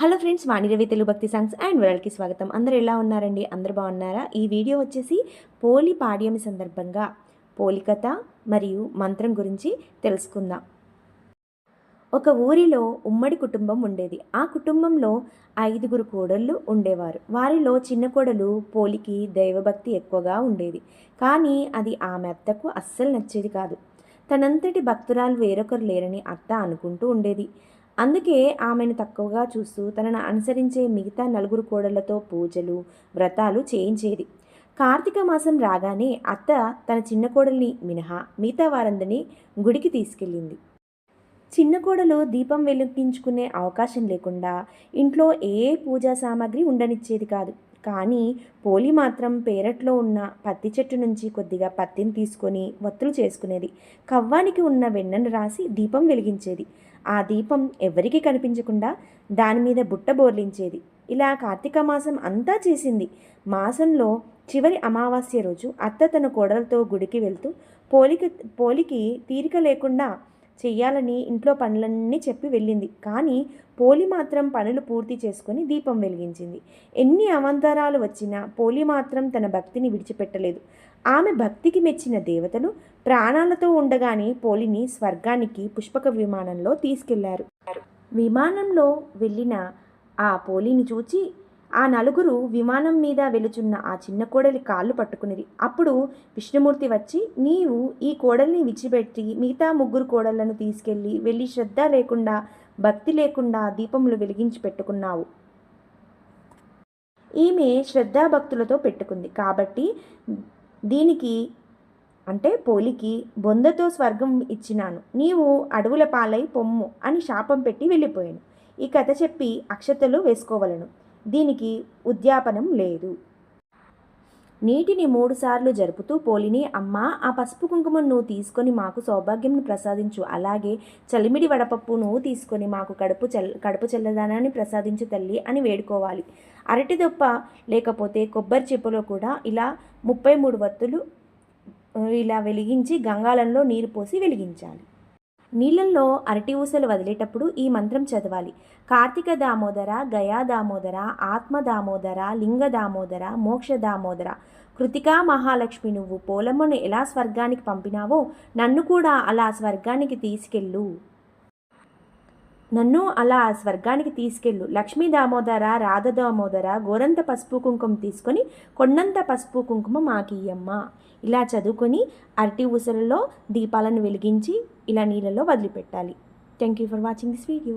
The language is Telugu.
హలో ఫ్రెండ్స్ వాణిరవి తెలుగు భక్తి సాంగ్స్ అండ్ వరల్డ్కి స్వాగతం. అందరూ ఎలా ఉన్నారండి? అందరూ బాగున్నారా? ఈ వీడియో వచ్చేసి పోలి పాడ్యమి సందర్భంగా పోలికథ మరియు మంత్రం గురించి తెలుసుకుందాం. ఒక ఊరిలో ఉమ్మడి కుటుంబం ఉండేది. ఆ కుటుంబంలో ఐదుగురు కోడళ్ళు ఉండేవారు. వారిలో చిన్న కోడలు పోలికి దైవభక్తి ఎక్కువగా ఉండేది. కానీ అది ఆమె అత్తకు అస్సలు నచ్చేది కాదు. తనంతటి భక్తురాలు వేరొకరు లేరని అత్త అనుకుంటూ ఉండేది. అందుకే ఆమెను తక్కువగా చూస్తూ తనను అనుసరించే మిగతా నలుగురు కోడళ్ళతో పూజలు వ్రతాలు చేయించేది. కార్తీక మాసం రాగానే అత్త తన చిన్న కోడల్ని మినహా మిగతా వారందరినీ గుడికి తీసుకెళ్ళింది. చిన్న కోడలు దీపం వెలిగించుకునే అవకాశం లేకుండా ఇంట్లో ఏ పూజా సామాగ్రి ఉండనిచ్చేది కాదు. కానీ పోలి మాత్రం పేరట్లో ఉన్న పత్తి చెట్టు నుంచి కొద్దిగా పత్తిని తీసుకొని వత్తులు చేసుకునేది. కవ్వానికి ఉన్న వెన్నను రాసి దీపం వెలిగించేది. ఆ దీపం ఎవరికీ కనిపించకుండా దాని మీద బుట్ట బోర్లించేది. ఇలా కార్తీక మాసం అంతా చేసింది. మాసంలో చివరి అమావాస్య రోజు అత్త తన కోడలతో గుడికి వెళ్తూ పోలికి పోలికి తీరిక లేకుండా చెయ్యాలని ఇంట్లో పనులన్నీ చెప్పి వెళ్ళింది. కానీ పోలి మాత్రం పనులు పూర్తి చేసుకుని దీపం వెలిగించింది. ఎన్ని అవంతరాలు వచ్చినా పోలి మాత్రం తన భక్తిని విడిచిపెట్టలేదు. ఆమె భక్తికి మెచ్చిన దేవతలు ప్రాణాలతో ఉండగానే పోలిని స్వర్గానికి పుష్పక విమానంలో తీసుకెళ్ళారు. విమానంలో వెళ్ళిన ఆ పోలిని చూచి ఆ నలుగురు విమానం మీద వెలుచున్న ఆ చిన్న కోడలి కాళ్ళు పట్టుకునేది అప్పుడు విష్ణుమూర్తి వచ్చి నీవు ఈ కోడల్ని విడిచిపెట్టి మిగతా ముగ్గురు కోడళ్ళను తీసుకెళ్ళి వెళ్ళి శ్రద్ధ లేకుండా భక్తి లేకుండా దీపములు వెలిగించి పెట్టుకున్నావు. ఈమె శ్రద్ధాభక్తులతో పెట్టుకుంది. కాబట్టి దీనికి అంటే పోలికి బొందతో స్వర్గం ఇచ్చినాను. నీవు అడవుల పాలై పొమ్ము అని శాపం పెట్టి వెళ్ళిపోయాను. ఈ కథ చెప్పి అక్షతలు వేసుకోవలను. దీనికి ఉద్యాపనం లేదు. నీటిని మూడుసార్లు జరుపుతూ పోలిని అమ్మ ఆ పసుపు కుంకుమను నువ్వు తీసుకొని మాకు సౌభాగ్యంను ప్రసాదించు. అలాగే చలిమిడి వడపప్పు నువ్వు తీసుకొని మాకు కడుపు చల్ కడుపు చల్లదానాన్ని ప్రసాదించు తల్లి అని వేడుకోవాలి. అరటి దొప్ప లేకపోతే కొబ్బరి చెప్పులో కూడా ఇలా ముప్పై మూడు వత్తులు ఇలా వెలిగించి గంగాలంలో నీరు పోసి వెలిగించాలి. నీళ్ళల్లో అరటి ఊసలు వదిలేటప్పుడు ఈ మంత్రం చదవాలి. కార్తీక దామోదర గయా దామోదర ఆత్మ దామోదర లింగ దామోదర మోక్ష దామోదర. కృతికా మహాలక్ష్మి నువ్వు పోలమ్మను ఎలా స్వర్గానికి పంపినావో నన్ను కూడా అలా స్వర్గానికి తీసుకెళ్ళు. నన్ను అలా స్వర్గానికి తీసుకెళ్ళు. లక్ష్మీ దామోదర రాధ దామోదర గోరంత పసుపు కుంకుమ తీసుకొని కొండంత పసుపు కుంకుమ మాకియ్యమ్మ. ఇలా చదువుకొని అరటి ఊసలలో దీపాలను వెలిగించి ఇలా నీళ్ళలో వదిలిపెట్టాలి. Thank you for watching this video